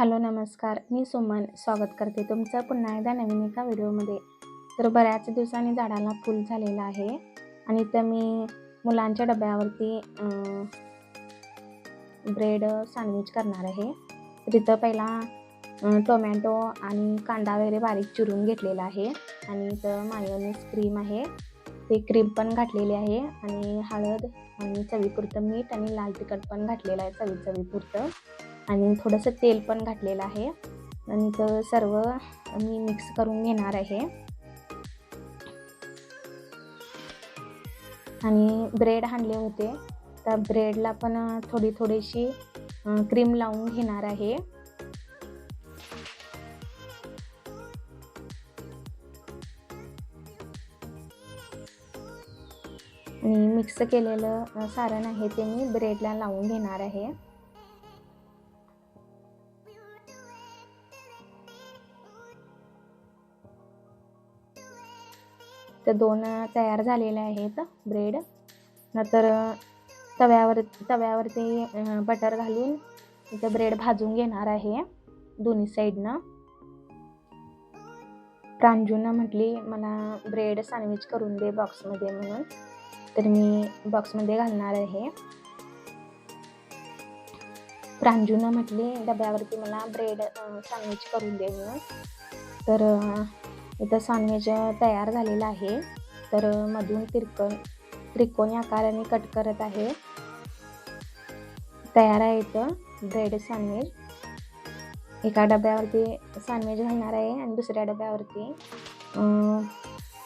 Hello नमस्कार. मी सुमन. स्वागत करते तुमचं पुन्हा एकदा नवीन एका व्हिडिओमध्ये. तर बऱ्याच दिवसांनी झाडाला फूल झालेलं आहे आणि तर मी मुलांच्या डब्यावरती ब्रेड सँडविच करणार आहे. तर इथं पहिला टोमॅटो आणि कांदा वगैरे बारीक चिरून घेतलेला आहे आणि इथं मायोनीस क्रीम आहे. ते क्रीम पण घातलेली आहे आणि हळद आणि चवीपुरतं मीठ आणि लाल तिखट पण घातलेलं आहे चवी चवीपुरतं आणि थोडंसं तेल पण घातलेलं आहे. आणि तर सर्व मी मिक्स करून घेणार आहे. आणि ब्रेड आणले होते. त्या ब्रेडला पण थोडी थोडीशी क्रीम लावून घेणार आहे. आणि मिक्स केलेलं सारण आहे ते मी ब्रेडला लावून घेणार आहे. इथं दोन तयार झालेले आहेत ब्रेड नंतर तव्यावर तव्यावरती बटर घालून इथं ब्रेड भाजून घेणार आहे दोन्ही साईडनं प्रांजूनं म्हटली मला ब्रेड सँडविच करून दे बॉक्समध्ये म्हणून. तर मी बॉक्समध्ये घालणार आहे. प्रांजूनं म्हटली डब्यावरती मला ब्रेड सँडविच करून दे म्हणून. तर इथं सँडविच तयार झालेलं आहे. तर मधून तिरकण त्रिकोणी आकाराने कट करत आहे. तयार आहे इथं ब्रेड सँडविच एका डब्यावरती सँडविच घालणार आहे आणि दुसऱ्या डब्यावरती अ,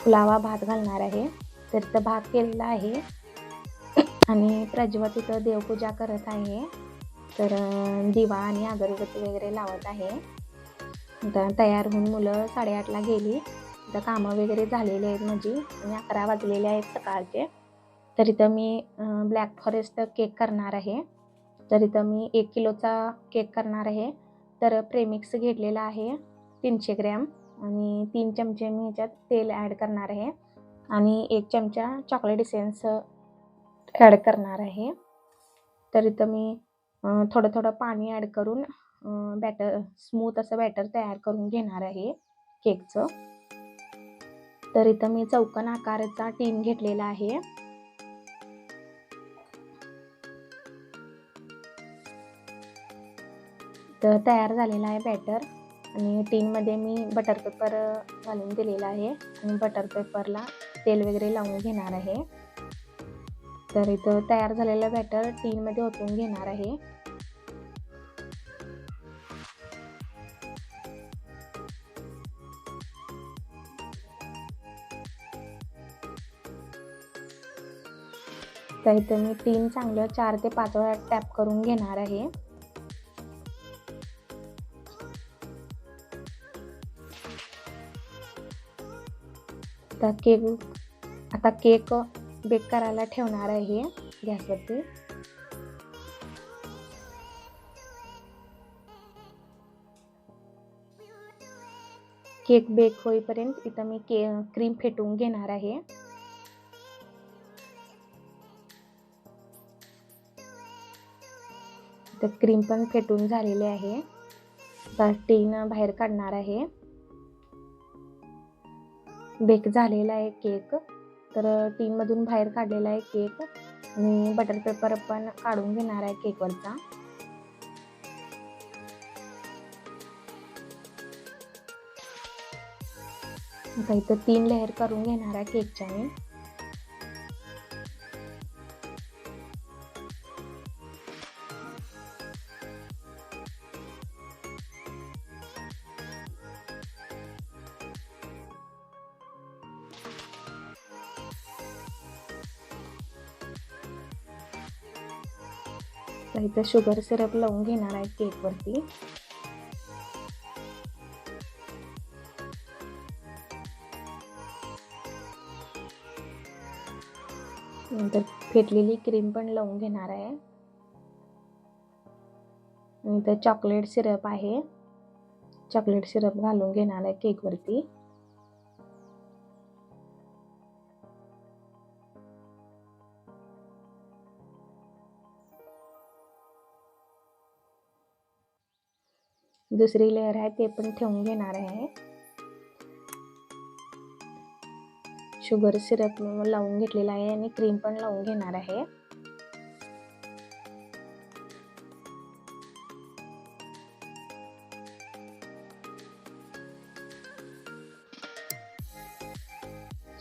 पुलावा भात घालणार आहे. तर इथं भात केलेला आहे. आणि प्रज्वत तिथं देवपूजा करत आहे. तर दिवा आणि अगरबत्ती वगैरे लावत आहे. आता तयार होऊन मुलं साडेआठला गेली. आता कामं वगैरे झालेली आहेत माझी. आणि अकरा वाजलेले आहेत सकाळचे. तर इथं मी ब्लॅक फॉरेस्ट केक करणार आहे. तर इथं मी एक किलोचा केक करणार आहे. तर प्रेमिक्स घेतलेला आहे तीनशे ग्रॅम. आणि तीन चमचे मी ह्याच्यात तेल ॲड करणार आहे. आणि एक चमचा चॉकलेट इसेन्स ॲड करणार आहे. तर इथं मी थोडं थोडं पाणी ॲड करून बॅटर स्मूथ असं बॅटर तयार करून घेणार आहे केकचं. तर इथं मी चौकन आकाराचा टीन घेतलेला आहे. तर तयार झालेला आहे बॅटर आणि टीनमध्ये मी बटर पेपर घालून दिलेला आहे. आणि बटर पेपरला तेल वगैरे लावून घेणार आहे. तर इथं तयार झालेलं बॅटर टीनमध्ये ओतून घेणार आहे. तर इथं मी तीन चांगलं चार ते पाच वेळा टॅप करून घेणार आहे. आता केक आता केक बेक करायला ठेवणार आहे गॅसवरती. केक बेक होईपर्यंत इथं मी के क्रीम फेटून घेणार आहे. तर क्रीम पण फेटून झालेली आहे. आता टीन बाहेर काढणार आहे. बेक झालेला आहे केक तर टीनमधून बाहेर काढलेला आहे केक आणि बटर पेपर पण काढून घेणार आहे केकवरचा आता इथं तीन लेअर करून घेणार आहे केकच्या मी. तर इथं शुगर सिरप लावून घेणार आहे केकवरती नंतर फेटलेली क्रीम पण लावून घेणार आहे. आणि इथं चॉकलेट सिरप आहे. चॉकलेट सिरप घालून घेणार आहे केकवरती दुसरी लेअर आहे ते पण ठेवून घेणार आहे. शुगर सिरप लावून घेतलेला आहे आणि क्रीम पण लावून घेणार आहे.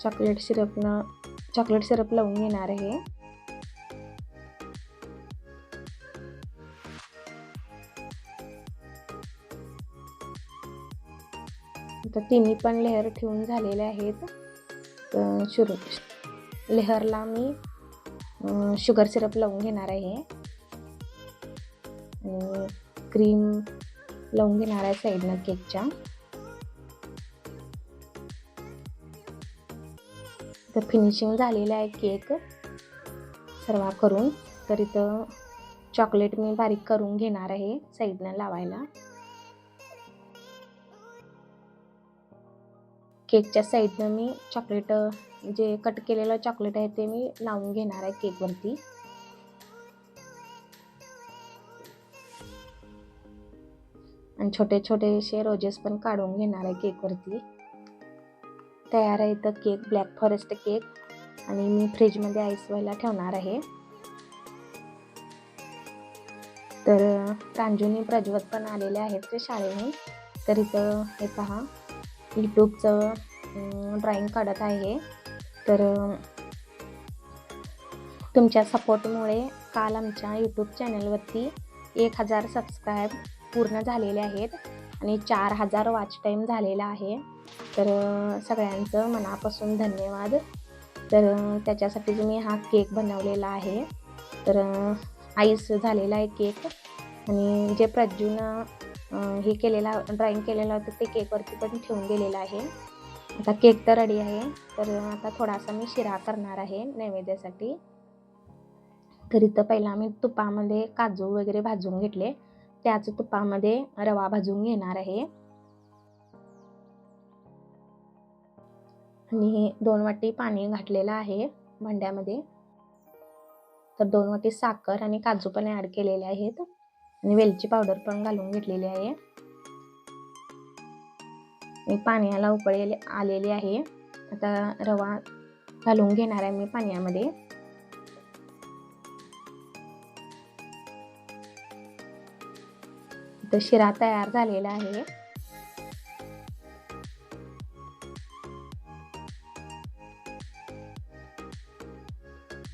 चॉकलेट सिरपनं चॉकलेट सिरप लावून घेणार आहे. आता तिन्ही पण लेअर ठेवून झालेले आहेत. तर शुरू लेहरला मी शुगर सिरप लावून घेणार आहे. आणि क्रीम लावून घेणार आहे साईडनं केकच्या तर फिनिशिंग झालेलं आहे केक सर्व करून तर इथं चॉकलेट मी बारीक करून घेणार आहे साईडनं लावायला. केकच्या साईडनं मी चॉकलेट जे कट केलेलं चॉकलेट आहे ते मी लावून घेणार आहे केकवरती आणि छोटे छोटेसे रोजेस पण काढून घेणार आहे केकवरती तयार आहे इथं केक ब्लॅक फॉरेस्ट केक आणि मी फ्रीजमध्ये आईस व्हायला ठेवणार आहे. तर प्रांजूनी प्रज्वत पण आलेले आहेत ते शाळेहून. तर इथं हे पहा. यूट्यूबचं ड्रॉइंग काढत आहे. तर तुमच्या सपोर्टमुळे काल आमच्या यूट्यूब चॅनलवरती एक हजार सबस्क्राईब पूर्ण झालेले आहेत आणि चार हजार वॉच टाईम झालेला आहे. तर सगळ्यांचं मनापासून धन्यवाद. तर त्याच्यासाठी त्याच्यासाठीच मी हा केक बनवलेला आहे तर आईस झालेला आहे केक आणि जे प्रज्जूनं हे केलेला ड्रॉईंग केलेलं होतं ते केकवरती पण ठेवून दिलेलं आहे. आता केक तर रेडी आहे तर आता थोडासा मी शिरा करणार आहे नैवेद्यासाठी. तर इथं पहिला आम्ही तुपामध्ये काजू वगैरे भाजून घेतले. त्याच तुपामध्ये रवा भाजून घेणार आहे. आणि दोन वाटी पाणी घातलेलं आहे भांड्यामध्ये. तर दोन वाटी साखर आणि काजू पण ॲड केलेले आहेत. आणि वेलची पावडर पण घालून घेतलेली आहे. मी पाण्याला उकळलेले आलेले आहे. आता रवा घालून घेणार आहे मी पाण्यामध्ये. तर शिरा तयार झालेला आहे.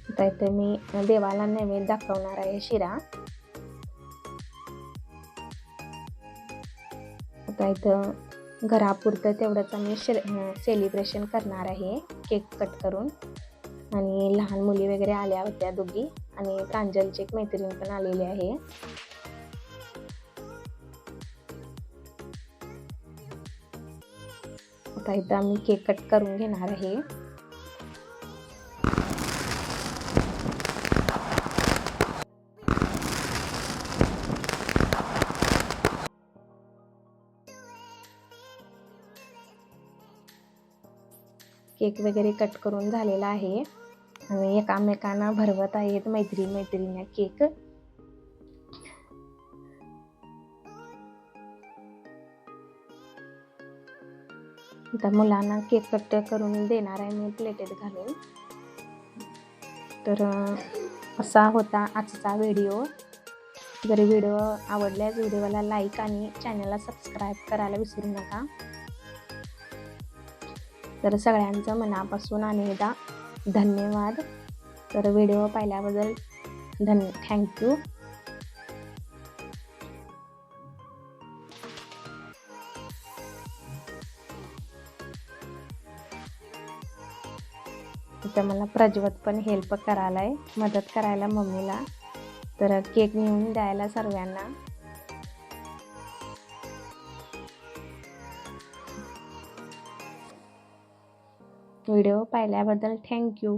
आता इथे मी देवाला नैवेद्य दाखवणार आहे शिरा. आता इथं घरापुरतं तेवढंच आम्ही सेलिब्रेशन करणार आहे. केक कट करून. आणि लहान मुली वगैरे आल्या होत्या दोघी. आणि प्रांजलची एक मैत्रीण पण आलेली आहे. आता इथं आम्ही केक कट करून घेणार आहे. केक वगैरे कट करून झालेला आहे. आणि एकामेकांना भरवत आहेत मैत्री मैत्रिणी केक. आता मुलांना केक कट करून देणार आहे मी प्लेटेत घालून. तर असा होता आजचा व्हिडिओ. जर व्हिडिओ आवडल्यास व्हिडिओला लाईक आणि चॅनलला सबस्क्राईब करायला विसरू नका. तर सगळ्यांचं मनापासून अनेकदा धन्यवाद. तर व्हिडिओ पाहिल्याबद्दल धन थँक्यू तर मला प्रज्वत पण हेल्प करायला आहे मदत करायला मम्मीला. तर केक नेऊन द्यायला सर्वांना. व्हिडिओ पाहिल्याबद्दल थँक्यू.